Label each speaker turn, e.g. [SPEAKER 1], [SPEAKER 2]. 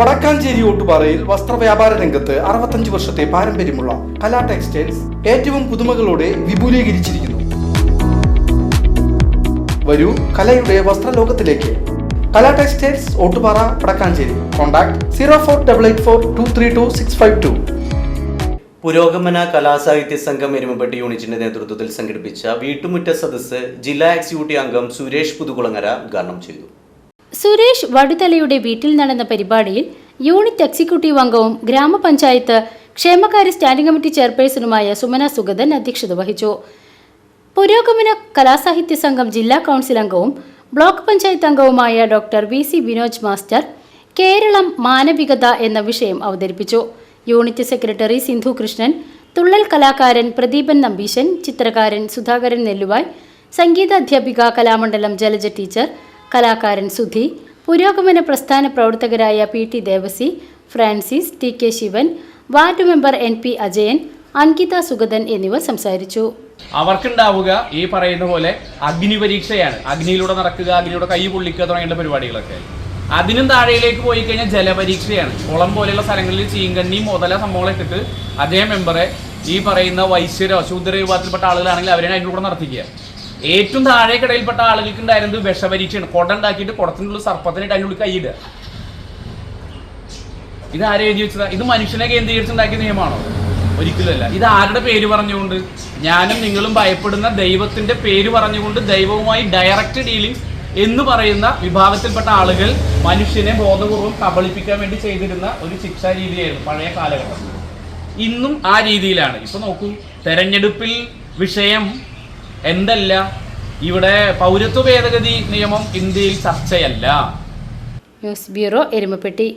[SPEAKER 1] വടക്കാഞ്ചേരി ഓട്ടുപാറയിൽ വസ്ത്രവ്യാപാര രംഗത്ത് അറുപത്തഞ്ച് വർഷത്തെ പാരമ്പര്യമുള്ള കലാ ടെക്സ്റ്റൈൽസ് ഏറ്റവും പുതുമകളോടെ വിപുലീകരിച്ചിരിക്കുന്നു. വരൂ കലയുടെ വസ്ത്രലോകത്തിലേക്ക്. Kala textiles Ottupara Vadakkanchery. Contact zero four double eight four two three two six five two.
[SPEAKER 2] Purogamana Kalasahithya Sangham Erumapetty യൂണിറ്റിന്റെ നേതൃത്വത്തിൽ സംഘടിപ്പിച്ച വീട്ടുമുറ്റ സദസ്സ് ജില്ലാ എക്സിക്യൂട്ടീവ് അംഗം സുരേഷ് പുതുകുളങ്ങര ഉദ്ഘാടനം ചെയ്തു.
[SPEAKER 3] സുരേഷ് വടുതലയുടെ വീട്ടിൽ നടന്ന പരിപാടിയിൽ യൂണിറ്റ് എക്സിക്യൂട്ടീവ് അംഗവും ഗ്രാമപഞ്ചായത്ത് ക്ഷേമകാര്യ സ്റ്റാൻഡിംഗ് കമ്മിറ്റി ചെയർപേഴ്സണുമായ സുമന സുഗതൻ അധ്യക്ഷത വഹിച്ചു. പുരോഗമന കലാസാഹിത്യ സംഘം ജില്ലാ കൗൺസിൽ അംഗവും ബ്ലോക്ക് പഞ്ചായത്ത് അംഗവുമായ doctor V C Vinoj master Keralam മാനവികത എന്ന വിഷയം അവതരിപ്പിച്ചു. യൂണിറ്റ് സെക്രട്ടറി സിന്ധു കൃഷ്ണൻ തുള്ളൽ കലാകാരൻ പ്രദീപൻ നമ്പീശൻ ചിത്രകാരൻ സുധാകരൻ നെല്ലുവായ് സംഗീതാധ്യാപിക കലാമണ്ഡലം ജലജ ടീച്ചർ കലാകാരൻ സുധി പുരോഗമന പ്രസ്ഥാന പ്രവർത്തകരായ P T Devasi Francis T K Sivan ward member N P Ajayan Ankitha Sugathan എന്നിവർ സംസാരിച്ചു.
[SPEAKER 4] അവർക്കുണ്ടാവുക ഈ പറയുന്ന പോലെ അഗ്നി പരീക്ഷയാണ്. അഗ്നിയിലൂടെ നടക്കുക അഗ്നിയുടെ കൈ പൊള്ളിക്കുക തുടങ്ങിയുള്ള പരിപാടികളൊക്കെ. അതിനും താഴെയിലേക്ക് പോയി കഴിഞ്ഞാൽ ജലപരീക്ഷയാണ്. കുളം പോലെയുള്ള സ്ഥലങ്ങളിൽ ചീങ്കണ്ണി മുതല സംഭവങ്ങൾ ഇട്ടിട്ട് അതേ മെമ്പറെ ഈ പറയുന്ന വൈശ്യരോ ശൂദ്ര വിഭാഗത്തിൽപ്പെട്ട ആളുകളാണെങ്കിൽ അവരെ അതിന്റെ കൂടെ നടത്തിക്കുക. ഏറ്റവും താഴേക്കിടയിൽപ്പെട്ട ആളുകൾക്ക് ഉണ്ടായിരുന്നത് വിഷപരീക്ഷയാണ്. കുട ഉണ്ടാക്കിയിട്ട് കുടത്തിനുള്ള സർപ്പത്തിനായിട്ട് അതിനുള്ളിൽ കൈയിടുക. ഇത് ആരെ എഴുതി വെച്ചതാ? ഇത് മനുഷ്യനെ കേന്ദ്രീകരിച്ചുണ്ടാക്കിയ നിയമമാണോ? ഒരിക്കലുമല്ല. ഇത് ആരുടെ പേര് പറഞ്ഞുകൊണ്ട്? ഞാനും നിങ്ങളും ഭയപ്പെടുന്ന ദൈവത്തിന്റെ പേര് പറഞ്ഞുകൊണ്ട് ദൈവവുമായി ഡയറക്റ്റ് ഡീലിംഗ് എന്ന് പറയുന്ന വിഭാഗത്തിൽപ്പെട്ട ആളുകൾ മനുഷ്യനെ ബോധപൂർവം കബളിപ്പിക്കാൻ വേണ്ടി ചെയ്തിരുന്ന ഒരു ശിക്ഷാ രീതിയായിരുന്നു പഴയ കാലഘട്ടം. ഇന്നും ആ രീതിയിലാണ്. ഇപ്പൊ നോക്കൂ തെരഞ്ഞെടുപ്പിൽ വിഷയം എന്തല്ല? ഇവിടെ പൗരത്വ ഭേദഗതി നിയമം ഇന്ത്യയിൽ ചർച്ചയല്ല.
[SPEAKER 3] News bureau Erumapetty.